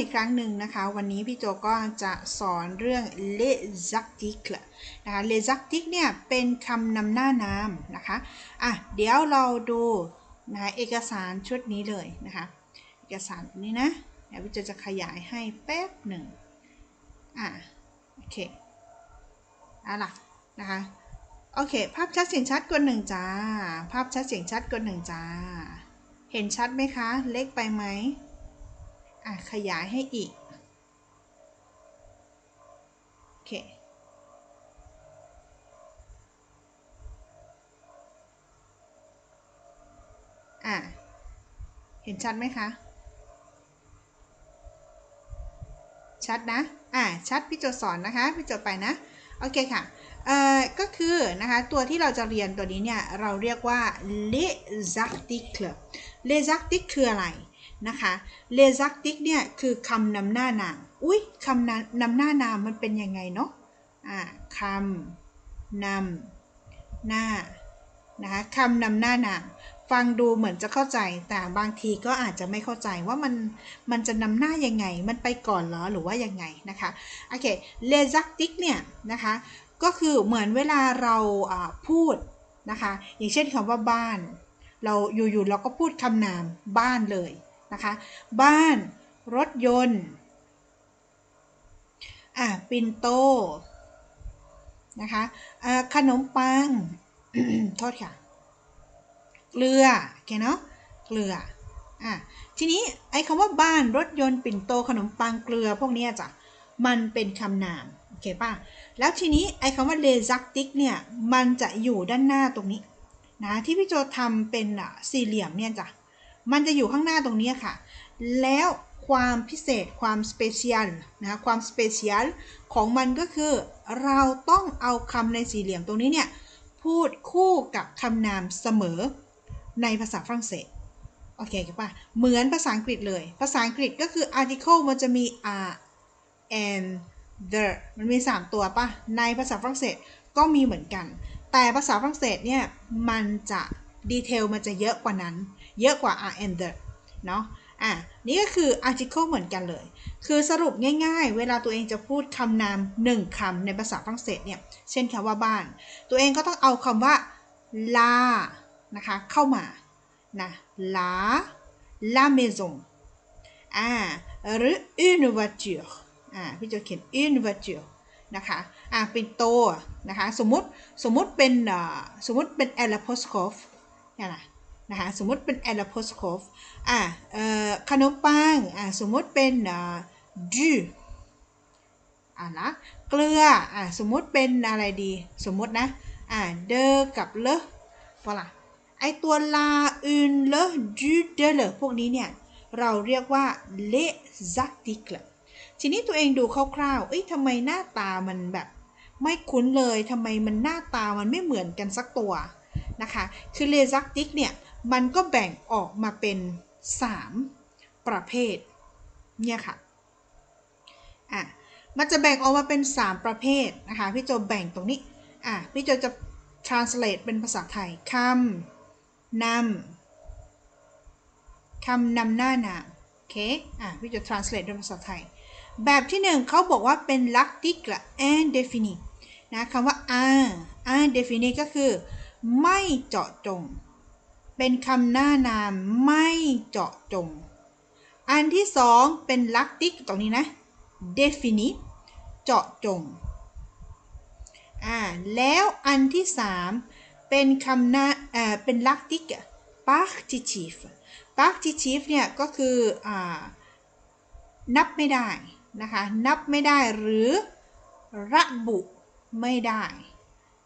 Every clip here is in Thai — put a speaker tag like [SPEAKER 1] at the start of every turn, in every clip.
[SPEAKER 1] อีกครั้งหนึ่งนะคะ วันนี้พี่โจก็จะสอนเรื่อง les articles นะคะ les articles เนี่ยเป็นคำนำหน้านามนะคะอะเดี๋ยวเราดูนะคะเอกสารชุดนี้เลยนะคะ เอกสารนี้นะเดี๋ยวพี่โจจะขยายให้แป๊บหนึ่งอะโอเคเอาล่ะนะคะโอเค ภาพชัดเสียงชัดกดหนึ่งจ้า ภาพชัดเสียงชัดกดหนึ่งจ้า เห็นชัดไหมคะ เล็กไปไหม อะขยายให้อีก โอเค อะ เห็นชัดไหมคะ ชัดนะ อะ ชัดพี่โจสอนนะคะ พี่โจไปนะ โอเคค่ะเอ่อก็คือนะคะตัวที่เราจะเรียนตัวนี้เนี่ย เราเรียกว่า les articles les articles คืออะไร นะคะ les articles เนี่ยคือคำนำหน้านาม อุ้ยคำนำนำหน้านามมันเป็นยังไงเนาะอ่าคำนำหน้านะคะคำนำหน้านามฟังดูเหมือนจะเข้าใจแต่บางทีก็อาจจะไม่เข้าใจว่ามันมันจะนำหน้ายังไง มันไปก่อนเหรอหรือว่ายังไงนะคะโอเค les articles เนี่ยนะคะก็คือเหมือนเวลาเราพูดนะคะอย่างเช่นคำว่าบ้าน เราอยู่ๆเราก็พูดคำนามบ้านเลย นะคะ บ้าน รถยนต์ อ่าปินโต นะคะอ่าขนมปัง โทษค่ะ เกลือโอเคเนาะ เกลือ อะ ทีนี้ไอ้คำว่าบ้าน รถยนต์ ปิ่นโต ขนมปัง เกลือ พวกนี้จ้ะ มันเป็นคำนาม โอเคป่ะ แล้วทีนี้ไอ้คำว่าเลซักติกเนี่ย มันจะอยู่ด้านหน้าตรงนี้นะที่พี่โจทำเป็นสี่เหลี่ยมเนี่ยจ้ะ มันจะอยู่ข้างหน้าตรงนี้ค่ะ แล้วความพิเศษความสเปเชียลนะความสเปเชียลของมันก็คือ เราต้องเอาคำในสี่เหลี่ยมตรงนี้เนี่ย พูดคู่กับคำนามเสมอในภาษาฝรั่งเศสโอเคครับป่ะเหมือนภาษาอังกฤษเลย ภาษาอังกฤษก็คือ article มันจะมี are and the มันมี 3 ตัวป่ะ ในภาษาฝรั่งเศสก็มีเหมือนกัน แต่ภาษาฝรั่งเศสเนี่ย มันจะ ดีเทลมันจะเยอะกว่านั้น เยอะกว่า are and the เนาะอะนี่ก็คือ article เหมือนกันเลย คือสรุปง่าย ๆ เวลาตัวเองจะพูดคำนาม1คำในภาษาฝรั่งเศสเนี่ย เช่นคำว่าบ้าน ตัวเองก็ต้องเอาคำว่า la นะคะ เข้ามา นะ la la maison อ่าหรือ une voiture อ่าพี่จะเขียน une voiture นะคะอ่าเป็นโตนะคะ สมมติ สมมติเป็นสมมติเป็น a l a p o s t r o p h เนี่ยนะนะคะสมมติเป็น a l a p o s t r o p h อ่าเอ่อขนมปังอ่าสมมติเป็น du อ่าละเกลืออ่าสมมติเป็นอะไรดีสมมตินะอ่าเดอกับเลพอละไอตัว la une le du de le พวกนี้เนี่ยเราเรียกว่า les articles ทีนี้ตัวเองดูคร่าวๆเอ้ยทำไมหน้าตามันแบบ ไม่คุ้นเลยทำไมมันหน้าตามันไม่เหมือนกันสักตัว นะคะคือเลซักติกเนี่ยมันก็แบ่งออกมาเป็น 3 ประเภทเนี่ยค่ะอะมันจะแบ่งออกมาเป็น 3 ประเภทนะคะพี่โจแบ่งตรงนี้อะพี่โจจะ translate เป็นภาษาไทยคำนำคำนำหน้านามโอเคอะพี่จะ translate เป็นภาษาไทย แบบที่หนึ่งเขาบอกว่าเป็น l'article indéfini นะคำว่า un indéfini ก็คือ ไม่เจาะจง เป็นคำหน้านามไม่เจาะจง อันที่สองเป็น l'article ตรงนี้นะ défini เจาะจง อ่า แล้วอันที่สามเป็นคำหน้าเอ่อเป็น l'article partitif partitif เนี่ยก็คืออ่านับไม่ได้นะคะ นับไม่ได้หรือระบุไม่ได้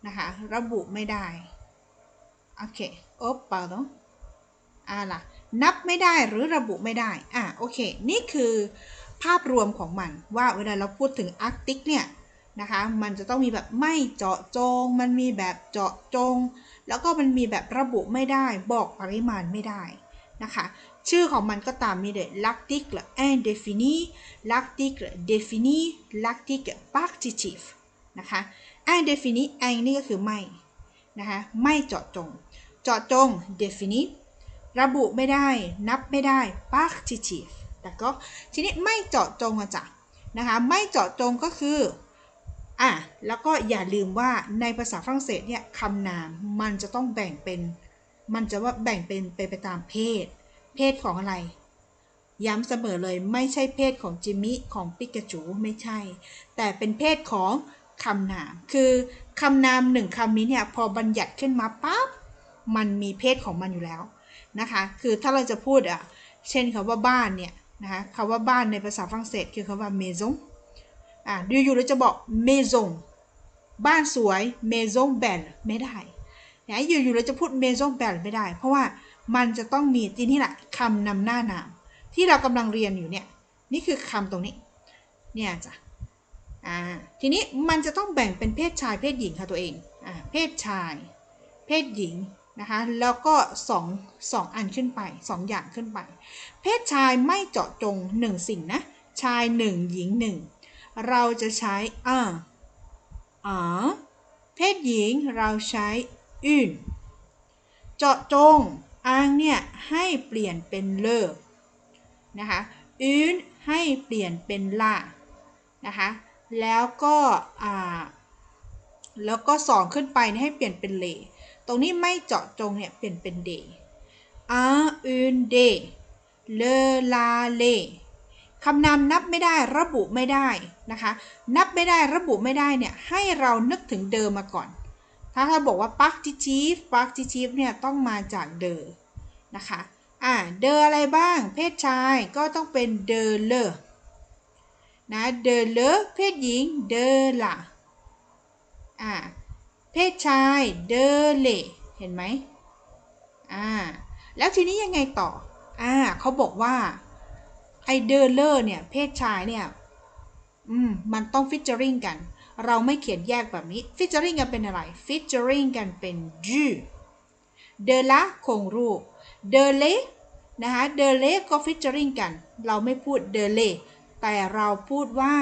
[SPEAKER 1] นะคะ ระบุไม่ได้ โอเคโอ้ pardon อ่าล่ะ นับไม่ได้หรือระบุไม่ได้ อ่าโอเค นี่คือภาพรวมของมันว่าเวลาเราพูดถึง arctic เนี่ยนะคะ มันจะต้องมีแบบไม่เจาะจง มันมีแบบเจาะจง แล้วก็มันมีแบบระบุไม่ได้ บอกปริมาณไม่ได้นะคะ ชื่อของมันก็ตามนี้เลย l'article indéfini l'article défini l'article partitif นะคะ indéfini in นี่ก็คือไม่ นะคะไม่เจาะจง เจาะจง défini ระบุไม่ได้ นับไม่ได้ partitif แต่ก็ทีนี้ไม่เจาะจงอะจ้ะนะคะไม่เจาะจงก็คืออะแล้วก็อย่าลืมว่าในภาษาฝรั่งเศสเนี่ยคำนามมันจะต้องแบ่งเป็น มันจะว่าแบ่งเป็นไปไปตามเพศ เพศของอะไร ย้ำเสมอเลยไม่ใช่เพศของจิมมี่ของปิกาจูไม่ใช่ แต่เป็นเพศของคำนาม คือ คำนามหนึ่งคำนี้เนี่ยพอบัญญัติขึ้นมาปั๊บมันมีเพศของมันอยู่แล้วนะคะ คือถ้าเราจะพูดอะเช่นคำว่าบ้านเนี่ยนะคะคำว่าบ้านในภาษาฝรั่งเศสคือคำว่า maison อะอยู่ๆเราจะบอก maison บ้านสวย maison belle ไม่ได้นะอยู่ๆเราจะพูด maison belle ไม่ได้ เพราะว่ามันจะต้องมีที่นี่แหละคำนำหน้านาม ที่เรากำลังเรียนอยู่เนี่ยนี่คือคำตรงนี้เนี่ยจ้ะ อ่าทีนี้มันจะต้องแบ่งเป็นเพศชายเพศหญิงค่ะตัวเองอ่าเพศชาย เพศหญิงนะคะแล้วก็สองสองอันขึ้นไปสองอย่างขึ้นไป เพศชายไม่เจาะจงหนึ่งสิ่งนะ ชายหนึ่งหญิงหนึ่งเราจะใช้อ่าอ๋อเพศหญิงเราใช้อื่น เจาะจงอังเนี่ยให้เปลี่ยนเป็นเลิกนะคะอื่นให้เปลี่ยนเป็นล่านะคะ แล้วก็อ่าแล้วก็สองขึ้นไปให้เปลี่ยนเป็นเลตรงนี้ไม่เจาะจงเนี่ยเปลี่ยนเป็นเดอาอืนเดเลลาเลคำนามนับไม่ได้ระบุไม่ได้นะคะ นับไม่ได้ระบุไม่ได้เนี่ยให้เรานึกถึงเดิมมาก่อน ถ้าเราบอกว่า partitive partitive เนี่ยต้องมาจากเดอนะคะอ่าเดออะไรบ้าง เพศชายก็ต้องเป็นเดอเลอ นะเดเลอเพศหญิงเดอละอ่าเพศชายเดเลเห็นไหมอ่าแล้วทีนี้ยังไงต่ออ่าเขาบอกว่าไอเดเลอร์เนี่ยเพศชายเนี่ยอืมมันต้องฟิชเจอริงกัน เราไม่เขียนแยกแบบนี้ฟิชเจอริงกันเป็นอะไรฟิชเจอริงกันเป็นจูเดอละคงรูปเดเลนะคะเดเลก็ฟิชเจอริงกัน เราไม่พูดเดเล แต่เราพูดว่า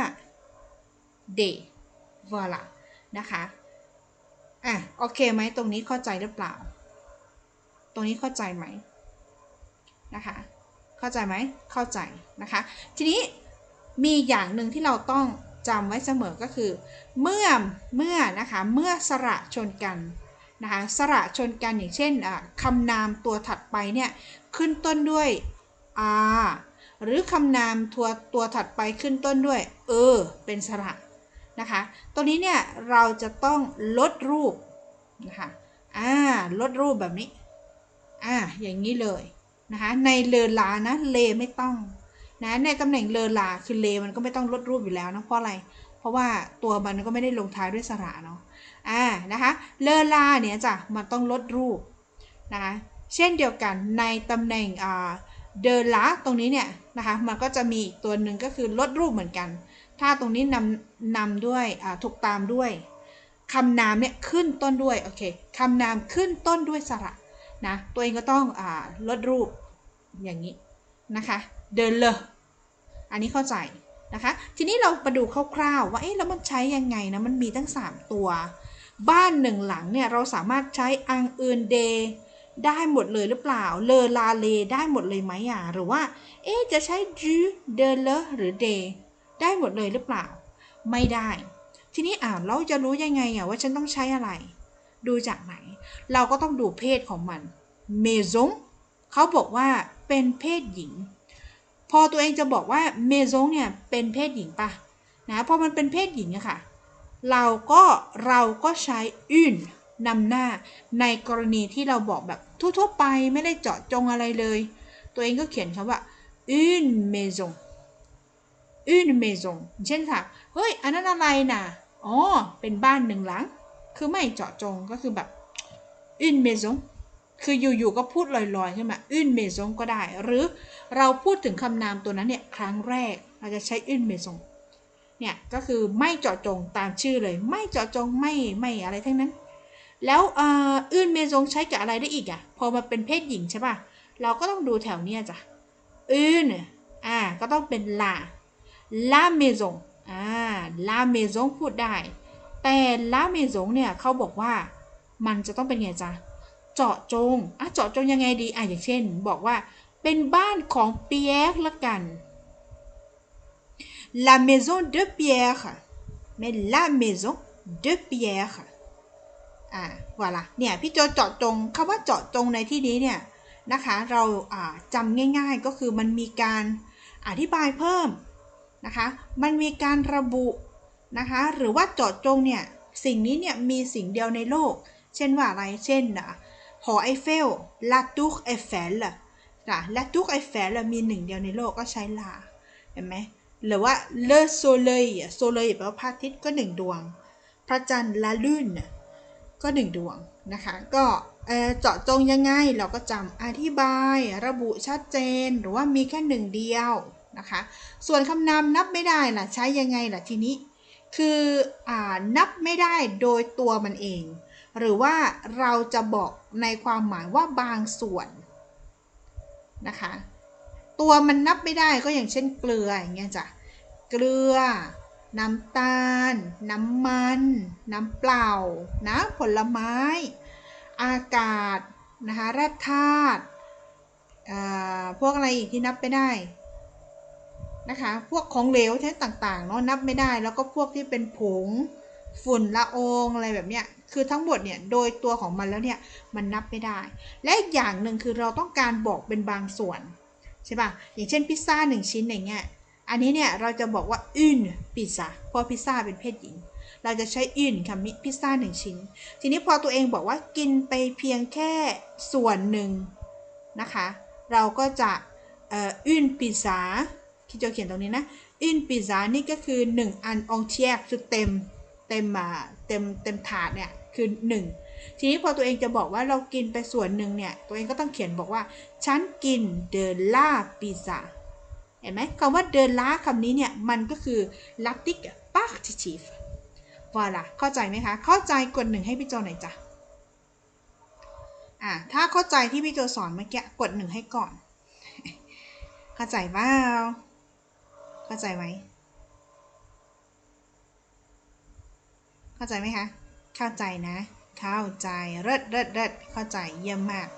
[SPEAKER 1] เดวลานะคะอะโอเคไหมตรงนี้เข้าใจหรือเปล่า ตรงนี้เข้าใจไหมนะคะเข้าใจไหมเข้าใจนะคะ ทีนี้มีอย่างหนึ่งที่เราต้องจำไว้เสมอก็คือ เมื่อเมื่อนะคะเมื่อสระชนกันนะคะสระชนกันอย่างเช่นคำนามตัวถัดไปเนี่ยขึ้นต้นด้วย r หรือคำนามตัวตัวถัดไปขึ้นต้นด้วย เออ เป็นสระนะคะ ตัวนี้เนี่ยเราจะต้องลดรูปนะคะ อ่า ลดรูปแบบนี้ อ่า อย่างนี้เลยนะคะ ในเลอลานะ เลไม่ต้องนะ ในตำแหน่งเลอลาคือเลมันก็ไม่ต้องลดรูปอยู่แล้วนะเพราะอะไร เพราะว่าตัวมันก็ไม่ได้ลงท้ายด้วยสระเนาะ อ่า นะคะ เลอลาเนี่ยจ้ะ มันต้องลดรูปนะคะ เช่นเดียวกันในตำแหน่งอ่า เดอลาตรงนี้เนี่ยนะคะมันก็จะมีอีกตัวหนึ่งก็คือลดรูปเหมือนกัน ถ้าตรงนี้นำนำด้วยถูกตามด้วยคำนามเนี่ยขึ้นต้นด้วยโอเคคำนามขึ้นต้นด้วยสระนะตัวเองก็ต้องอลดรูปอย่างนี้นะคะ เดินเลยอันนี้เข้าใจนะคะ ทีนี้เราไปดูคร่าวๆ ว่าเอ๊ะแล้วมันใช้ยังไงนะมันมีตั้ง 3 ตัว บ้านหนึ่งหลังเนี่ยเราสามารถใช้อังเอินเด ได้หมดเลยหรือเปล่า เลอลาเลได้หมดเลยไหมอะ หรือว่า เอ๊จะใช้จูเดเลหรือเดได้หมดเลยหรือเปล่า ไม่ได้ ทีนี้อ่าเราจะรู้ยังไงอะว่าฉันต้องใช้อะไร ดูจากไหน เราก็ต้องดูเพศของมัน เมซงเขาบอกว่าเป็นเพศหญิง พอตัวเองจะบอกว่าเมซงเนี่ยเป็นเพศหญิงปะนะพอมันเป็นเพศหญิงอะค่ะ เราก็เราก็ใช้อื่น นำหน้าในกรณีที่เราบอกแบบทั่วๆไปไม่ได้เจาะจงอะไรเลย ตัวเองก็เขียนคำว่า une maison une maison เช่นค่ะ เฮ้ย อันนั้นอะไรนะอ๋อ เป็นบ้านหนึ่งหลัง คือไม่เจาะจงก็คือแบบ une maison คืออยู่ๆก็พูดลอยๆขึ้นมา une maison ก็ได้ หรือเราพูดถึงคำนามตัวนั้นเนี่ยครั้งแรก เราจะใช้ une maison เนี่ย ก็คือไม่เจาะจงตามชื่อเลย ไม่เจาะจงไม่ไม่อะไรทั้งนั้น แล้วอื่นเมซงใช้กับอะไรได้อีกอะพอมาเป็นเพศหญิงใช่ป่ะ เราก็ต้องดูแถวเนี้ยจ้ะอื่นอ่าก็ต้องเป็นลาลาเมซงอ่าลาเมซงพูดได้ แต่ลาเมซงเนี่ยเขาบอกว่ามันจะต้องเป็นไงจ๊ะเจาะจงอะเจาะจงยังไงดีอะอย่างเช่น บอกว่าเป็นบ้านของเปียกละกัน la maison de pierre mais la maison de pierre อ่า voilà เนี่ยพี่โจเจาะจงคำว่าเจาะจงในที่นี้เนี่ยนะคะเราอ่าจำง่ายๆก็คือมันมีการอธิบายเพิ่มนะคะ มันมีการระบุนะคะหรือว่าเจาะจงเนี่ยสิ่งนี้เนี่ยมีสิ่งเดียวในโลก เช่นว่าอะไรเช่นอะหอไอเฟลลาตูกไอเฟลล่ะนะลาตูกไอเฟลมีหนึ่งเดียวในโลกก็ใช้ลาเห็นไหมหรือว่าเลโซเลยโซเลยแปลว่าพระอาทิตย์ก็หนึ่งดวง พระจันทร์ลาลุน ก็หนึ่งดวงนะคะ ก็เจาะจงยังไงเราก็จำอธิบาย ระบุชัดเจนหรือว่ามีแค่หนึ่งเดียวนะคะ ส่วนคำนามนับไม่ได้ล่ะใช้ยังไงล่ะทีนี้ คืออ่านับไม่ได้โดยตัวมันเอง หรือว่าเราจะบอกในความหมายว่าบางส่วนนะคะ ตัวมันนับไม่ได้ก็อย่างเช่นเกลืออย่างเงี้ยจ้ะเกลือ น้ำตาล น้ำมัน น้ำเปล่า นะ ผลไม้ อากาศ นะคะแร่ธาตุพวกอะไรอีกที่นับไม่ได้ นะคะ พวกของเหลวชนิดต่างๆ เนาะนับไม่ได้ แล้วก็พวกที่เป็นผง ฝุ่นละอองอะไรแบบเนี้ย คือทั้งหมดเนี่ย โดยตัวของมันแล้วเนี่ย มันนับไม่ได้ และอีกอย่างหนึ่งคือเราต้องการบอกเป็นบางส่วน ใช่ป่ะ อย่างเช่นพิซซ่าหนึ่งชิ้นอย่างเงี้ย อันนี้เนี่ยเราจะบอกว่าอึนพิซซ่าเพราะพิซซ่าเป็นเพศหญิง เราจะใช้อึนคำนี้พิซซ่าหนึ่งชิ้น ทีนี้พอตัวเองบอกว่ากินไปเพียงแค่ส่วนหนึ่งนะคะ เราก็จะอึนพิซซ่าที่จะเขียนตรงนี้นะอึนพิซซ่านี่ก็คือ 1 อันองเชียคือเต็มเต็มอ่าเต็มเต็มถาดเนี่ยคือ 1 ทีนี้พอตัวเองจะบอกว่าเรากินไปส่วนหนึ่งเนี่ยตัวเองก็ต้องเขียนบอกว่าฉันกินเดล่าพิซซ่า เห็นไหมคำว่าเดินล้าคำนี้เนี่ยมันก็คือ lactic partitive voilà เข้าใจไหมคะ เข้าใจกดหนึ่งให้พี่โจหน่อยจ้ะอ่าถ้าเข้าใจที่พี่โจสอนเมื่อกี้กดหนึ่งให้ก่อน เข้าใจเปล่าเข้าใจไหมเข้าใจไหมคะ เข้าใจนะ เข้าใจเลิศเลิศเลิศเข้าใจเยี่ยมมาก